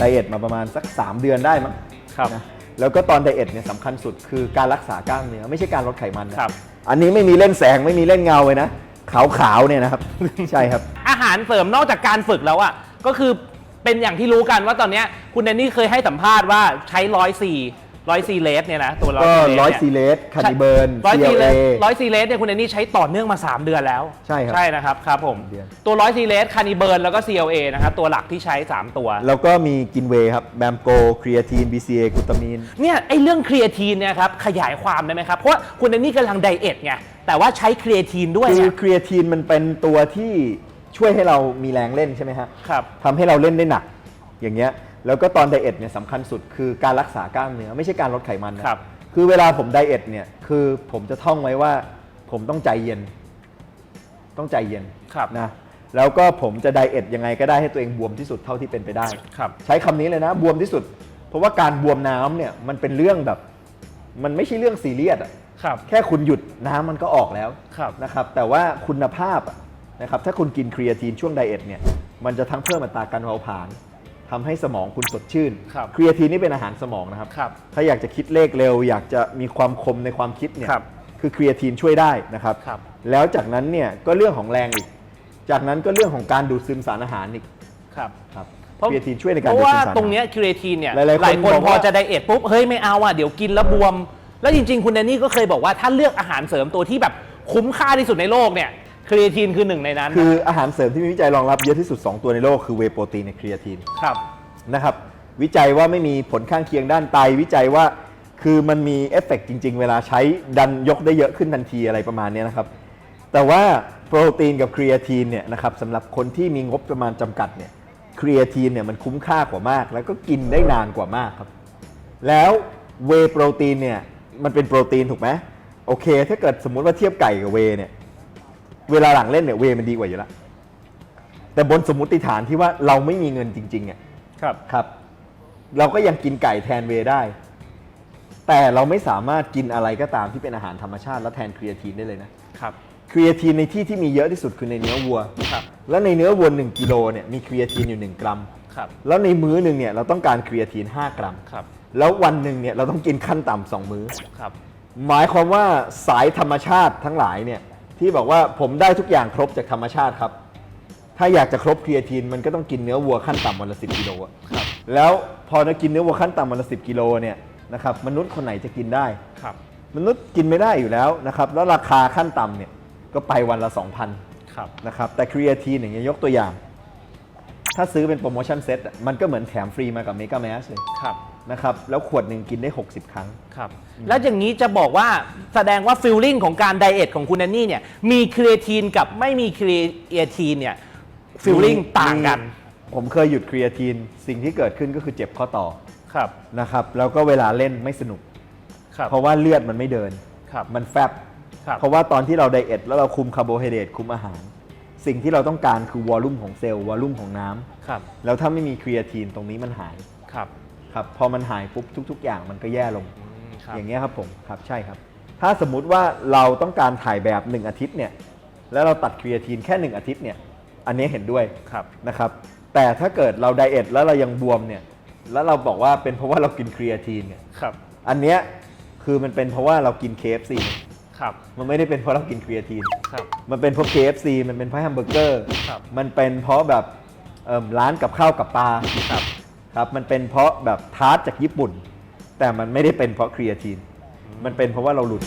ไดเอทมาประมาณสัก 3 เดือนได้มั้งครับนะแล้วก็ตอนไดเอทเนี่ยสำคัญสุดคือการรักษากล้ามเนื้อไม่ใช่การลดไขมันนะครับ อันนี้ไม่มีเล่นแสงไม่มีเล่นเงาเลยนะขาวๆเนี่ยนะครับ ใช่ครับ อาหารเสริมนอกจากการฝึกแล้วอะก็คือเป็นอย่างที่รู้กันว่าตอนเนี้ยคุณแดนนี่เคยให้สัมภาษณ์ว่าใช้ร้อยสี่ ร้อยซีเลสเนี่ยนะตัวร้อยก็ซีเลสร้อยเนี่ยซีเลสคาร์ดิเบิร์นร้อยซีเล CLA สร้อยซีเลสเนี่ยคุณแดนนี่ใช้ต่อเนื่องมา 3 เดือนแล้ว ใช่ครับ ใช่นะครับครับผมเดือนตัวร้อยซีเลสคานิเบิร์นแล้วก็ CLA นะครับตัวหลักที่ใช้ 3 ตัว แล้วก็มีกินเวย์ครับแบมโกครีเอทีน BCA กลูตามีนเนี่ยไอ้เรื่องครีเอทีนเนี่ยครับขยายความได้ไหมครับ เพราะว่าคุณแดนนี่กำลังไดเอทไงแต่ว่าใช้ครีเอทีนด้วยคือไงครีเอทีนมันเป็นตัวที่ช่วยให้เรามีแรงเล่นใช่ไหมฮะครับทำให้เราเล่นได้หนักอย่างเงี้ย แล้วก็ตอนไดเอทเนี่ยสำคัญสุดคือการรักษากล้ามเนื้อไม่ใช่การลดไขมันนะครับ คือเวลาผมไดเอทเนี่ยคือผมจะท่องไว้ว่าผมต้องใจเย็น ต้องใจเย็นครับ นะแล้วก็ผมจะไดเอทยังไงก็ได้ให้ตัวเองบวมที่สุดเท่าที่เป็นไปได้ ครับ ใช้คำนี้เลยนะบวมที่สุด เพราะว่าการบวมน้ำเนี่ยมันเป็นเรื่องแบบ มันไม่ใช่เรื่องซีเรียสอะครับ แค่คุณหยุดน้ำมันก็ออกแล้วครับ นะครับ แต่ว่าคุณภาพอะนะครับถ้าคุณกินครีเอทีนช่วงไดเอทเนี่ยมันจะทั้งเพิ่มอัตราการเผาผลาญ ทำให้สมองคุณสดชื่นครับครีเอทีนนี่เป็นอาหารสมองนะครับ ครับถ้าอยากจะคิดเลขเร็ว อยากจะมีความคมในความคิดเนี่ยครับคือครีเอทีนช่วยได้นะครับ ครับ แล้วจากนั้นเนี่ยก็เรื่องของแรงอีก จากนั้นก็เรื่องของการดูดซึมสารอาหารอีกครับ ครับเพราะครีเอทีนช่วยในการเพดูราะดว่าซึมสารอาหาร ตรงเนี้ยครีเอทีนเนี่ยหลายๆคนคนบอกพอว่า จะไดเอทปุ๊บ เฮ้ยไม่เอาอะ เดี๋ยวกินแล้วบวม แล้วจริง ๆ คุณแดนนี่ก็เคยบอกว่าถ้าเลือกอาหารเสริมตัวที่แบบคุ้มค่าที่สุดในโลกเนี่ย ครีเอทีนคือหนึ่งในนั้นคืออาหารเสริมที่มีวิจัยรองรับเยอะที่สุด 2 ตัวในโลกคือเวโปรตีนในครีเอทีนครับนะครับ วิจัยว่าไม่มีผลข้างเคียงด้านไต วิจัยว่าคือมันมีเอฟเฟกต์จริง ๆ เวลาใช้ดันยกได้เยอะขึ้นทันทีอะไรประมาณเนี้ยนะครับ แต่ว่าโปรตีนกับครีเอทีนเนี่ยนะครับสำหรับคนที่มีงบประมาณจำกัดเนี่ยครีเอทีนเนี่ยมันคุ้มค่ากว่ามาก แล้วก็กินได้นานกว่ามากครับ แล้วเวโปรตีนเนี่ยมันเป็นโปรตีนถูกไหมโอเค ถ้าเกิดสมมุติว่าเทียบไก่กับเวเนี่ย เวลาหลังเล่นเนี่ยเวมันดีกว่าอยู่แล้วแต่บนสมมติฐานที่ว่าเราไม่มีเงินจริงๆอะครับ ครับ เราก็ยังกินไก่แทนเวย์ได้ แต่เราไม่สามารถกินอะไรก็ตามที่เป็นอาหารธรรมชาติแล้วแทนครีเอทีนได้เลยนะครับครีเอทีนในที่ที่มีเยอะที่สุดคือในเนื้อวัว ครับ แล้วในเนื้อวัว1กิโลเนี่ยมีครีเอทีนอยู่ 1 กรัม ครับ แล้วในมื้อหนึ่งเนี่ยเราต้องการครีเอทีน 5 กรัม ครับ แล้ววันหนึ่งเนี่ยเราต้องกินขั้นต่ำสองมื้อ ครับ หมายความว่าสายธรรมชาติทั้งหลายเนี่ย ที่บอกว่าผมได้ทุกอย่างครบจากธรรมชาติครับ ถ้าอยากจะครบครีเอทีนมันก็ต้องกินเนื้อวัวขั้นต่ำวันละสิกิโลอะครับ แล้วพอเรากินเนื้อวัวขั้นต่ำวันละสิกิโลเนี่ยนะครับมนุษย์คนไหนจะกินได้ ครับ มนุษย์กินไม่ได้อยู่แล้วนะครับแล้วราคาขั้นต่ำเนี่ยก็ไปวันละ 2,000 ครับ นะครับแต่ครีเอทีนอย่างเงี้ยยกตัวอย่าง ถ้าซื้อเป็นโปรโมชั่นเซ็ตอะมันก็เหมือนแถมฟรีมากับเมกาแมสเลย ครับ นะครับแล้วขวดหนึ่งกินได้ 60 ครั้ง ครับ แล้วอย่างนี้จะบอกว่าแสดงว่าฟิลลิ่งของการไดเอทของคุณแดนนี่เนี่ยมีครีเอทีนกับไม่มีครีเอทีนเนี่ยฟิลลิ่งมี ต่างกันมีผมเคยหยุดครีเอทีน สิ่งที่เกิดขึ้นก็คือเจ็บข้อต่อครับ นะครับแล้วก็เวลาเล่นไม่สนุก ครับ เพราะว่าเลือดมันไม่เดิน ครับ มันแฟบ ครับ เพราะว่าตอนที่เราไดเอทแล้วเราคุมคาร์โบไฮเดรตคุมอาหาร สิ่งที่เราต้องการคือวอลลุ่มของเซลล์วอลลุ่มของน้ำครับ แล้วถ้าไม่มีครีเอทีนตรงนี้มันหาย ครับ ครับพอมันหายปุ๊บทุก ๆ อย่างมันก็แย่ลง อืมครับอย่างเงี้ยครับผมครับใช่ครับ ถ้าสมมุติว่าเราต้องการถ่ายแบบ 1 อาทิตย์เนี่ยแล้วเราตัดครีเอทีนแค่ 1 อาทิตย์เนี่ยอันนี้เห็นด้วยครับ นะครับแต่ถ้าเกิดเราไดเอทแล้วเรายังบวมเนี่ยแล้วเราบอกว่าเป็นเพราะว่าเรากินครีเอทีนเนี่ยครับ อันเนี้ยคือมันเป็นเพราะว่าเรากิน KFC ครับ มันไม่ได้เป็นเพราะเรากินครีเอทีน ครับ มันเป็นเพราะ KFC มันเป็นเพราะแฮมเบอร์เกอร์ ครับมันเป็นเพราะแบบเอิ่มร้านกับข้าวกับปลาครับ ครับมันเป็นเพราะแบบทาร์ตจากญี่ปุ่น แต่มันไม่ได้เป็นเพราะครีเอทีนมันเป็นเพราะว่าเราหลุด